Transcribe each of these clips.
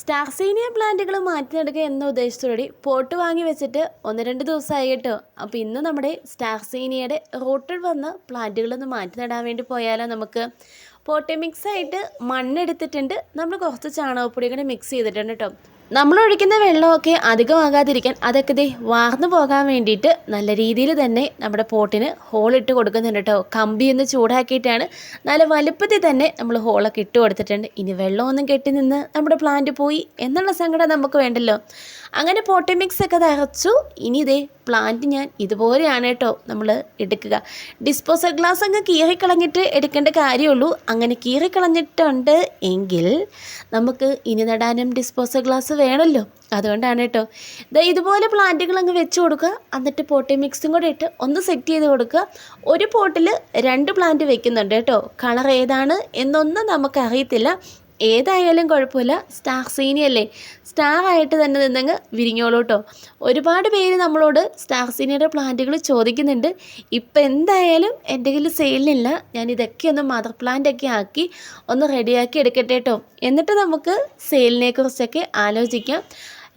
സ്റ്റാർസീനിയ പ്ലാന്റുകൾ നടുക എന്ന ഉദ്ദേശത്തോടെ പോട്ട് വാങ്ങി വെച്ചിട്ട് ഒന്ന് രണ്ട് ദിവസമായി കേട്ടോ. അപ്പോൾ ഇന്ന് നമ്മുടെ സ്റ്റാർസീനിയയുടെ റൂട്ടിൽ വന്ന് പ്ലാന്റുകളൊന്ന് മാറ്റി നടാൻ വേണ്ടി പോയാലോ നമുക്ക്. പോട്ടെ മിക്സ് ആയിട്ട് മണ്ണെടുത്തിട്ടുണ്ട്. നമ്മൾ കുറച്ച് ചാണകപ്പൊടി കൂടെ മിക്സ് ചെയ്തിട്ടുണ്ട് കേട്ടോ. നമ്മൾ ഒഴിക്കുന്ന വെള്ളമൊക്കെ അധികമാകാതിരിക്കാൻ അതൊക്കെ ദേ വാർന്നു പോകാൻ വേണ്ടിയിട്ട് നല്ല രീതിയിൽ തന്നെ നമ്മുടെ പോട്ടിന് ഹോളിട്ട് കൊടുക്കുന്നുണ്ട് കേട്ടോ കമ്പി ഒന്ന് ചൂടാക്കിയിട്ടാണ് നല്ല വലുപ്പത്തിൽ തന്നെ നമ്മൾ ഹോളൊക്കെ ഇട്ട് കൊടുത്തിട്ടുണ്ട്. ഇനി വെള്ളമൊന്നും കെട്ടി നിന്ന് നമ്മുടെ പ്ലാന്റ് പോയി എന്നുള്ള സങ്കടം നമുക്ക് വേണ്ടല്ലോ. അങ്ങനെ പോട്ടി മിക്സ് ഒക്കെ നിറച്ചു ഇനി ഇതേ പ്ലാന്റ് ഞാൻ ഇതുപോലെയാണ് കേട്ടോ നമ്മൾ എടുക്കുക. ഡിസ്പോസൽ ഗ്ലാസ് അങ്ങ് കീറിക്കളഞ്ഞിട്ട് എടുക്കേണ്ട കാര്യമുള്ളൂ. അങ്ങനെ കീറിക്കളഞ്ഞിട്ടുണ്ട് എങ്കിൽ നമുക്ക് ഇനി നടാനും ഡിസ്പോസൽ ഗ്ലാസ് വേണമല്ലോ അതുകൊണ്ടാണ് കേട്ടോ. ദാ ഇതുപോലെ പ്ലാന്റുകൾ അങ്ങ് വെച്ച് കൊടുക്കുക. എന്നിട്ട് പോട്ടി മിക്സും കൂടെ ഇട്ട് ഒന്ന് സെറ്റ് ചെയ്ത് കൊടുക്കുക. ഒരു പോട്ടിൽ രണ്ട് പ്ലാന്റ് വെക്കുന്നുണ്ട് കേട്ടോ. കളർ ഏതാണ് എന്നൊന്നും നമുക്ക് അറിയത്തില്ല ഏതായാലും കുഴപ്പമില്ല. സ്റ്റാർ സീനിയല്ലേ സ്റ്റാർ ആയിട്ട് തന്നെ നിന്നങ്ങ് വിരിഞ്ഞോളൂ കേട്ടോ ഒരുപാട് പേര് നമ്മളോട് സ്റ്റാർ സീനിയുടെ പ്ലാന്റുകൾ ചോദിക്കുന്നുണ്ട്. ഇപ്പം എന്തായാലും എന്റെ കയ്യിൽ സെയിലിനില്ല ഞാൻ ഇതൊക്കെ ഒന്ന് മദർ പ്ലാന്റ് ഒക്കെ ആക്കി ഒന്ന് റെഡിയാക്കി എടുക്കട്ടെ കേട്ടോ എന്നിട്ട് നമുക്ക് സെയിലിനെ കുറിച്ചൊക്കെ ആലോചിക്കാം.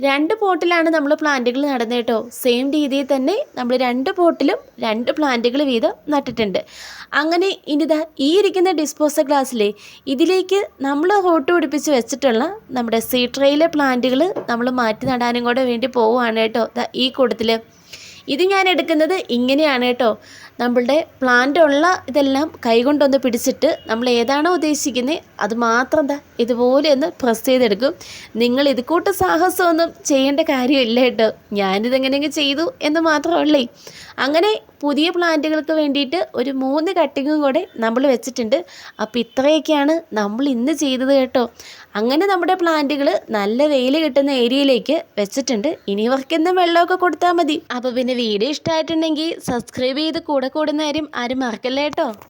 രണ്ട് പോട്ടിലാണ് നമ്മൾ പ്ലാന്റുകൾ നടന്നത് കേട്ടോ. സെയിം രീതിയിൽ തന്നെ നമ്മൾ രണ്ട് പോട്ടിലും രണ്ട് പ്ലാന്റുകൾ വീതം നട്ടിട്ടുണ്ട്. അങ്ങനെ ഇനിതാ ഈ ഇരിക്കുന്ന ഡിസ്പോസൽ ഗ്ലാസ്സിലെ ഇതിലേക്ക് നമ്മൾ ഹോട്ട് പിടിപ്പിച്ച് വെച്ചിട്ടുള്ള നമ്മുടെ സീട്രയിലെ പ്ലാന്റുകൾ നമ്മൾ മാറ്റി നടാനും കൂടെ വേണ്ടി പോവുകയാണ് കേട്ടോ ഈ കൂട്ടത്തിൽ ഇത് ഞാൻ എടുക്കുന്നത് ഇങ്ങനെയാണ് കേട്ടോ. നമ്മളുടെ പ്ലാന്റ് ഉള്ള ഇതെല്ലാം കൈകൊണ്ടൊന്ന് പിടിച്ചിട്ട് നമ്മൾ ഏതാണോ ഉദ്ദേശിക്കുന്നത് അത് മാത്രം എന്താ ഇതുപോലെ ഒന്ന് പ്രസ് ചെയ്തെടുക്കും. നിങ്ങൾ ഇത് കൂട്ട് സാഹസമൊന്നും ചെയ്യേണ്ട കാര്യമില്ല കേട്ടോ. ഞാനിതെങ്ങനെയെങ്കിലും ചെയ്തു എന്ന് മാത്രമല്ലേ. അങ്ങനെ പുതിയ പ്ലാന്റുകൾക്ക് വേണ്ടിയിട്ട് ഒരു മൂന്ന് കട്ടിങ്ങും കൂടെ നമ്മൾ വെച്ചിട്ടുണ്ട്. അപ്പോൾ ഇത്രയൊക്കെയാണ് നമ്മൾ ഇന്ന് ചെയ്തത് കേട്ടോ. അങ്ങനെ നമ്മുടെ പ്ലാന്റുകൾ നല്ല വെയിൽ കിട്ടുന്ന ഏരിയയിലേക്ക് വെച്ചിട്ടുണ്ട്. ഇനി ഇവർക്കെന്നും വെള്ളമൊക്കെ കൊടുത്താൽ മതി. അപ്പോൾ പിന്നെ വീഡിയോ ഇഷ്ടമായിട്ടുണ്ടെങ്കിൽ സബ്സ്ക്രൈബ് ചെയ്ത് കൂടെ കൂടുന്ന കാര്യം ആരും മറക്കല്ലേ കേട്ടോ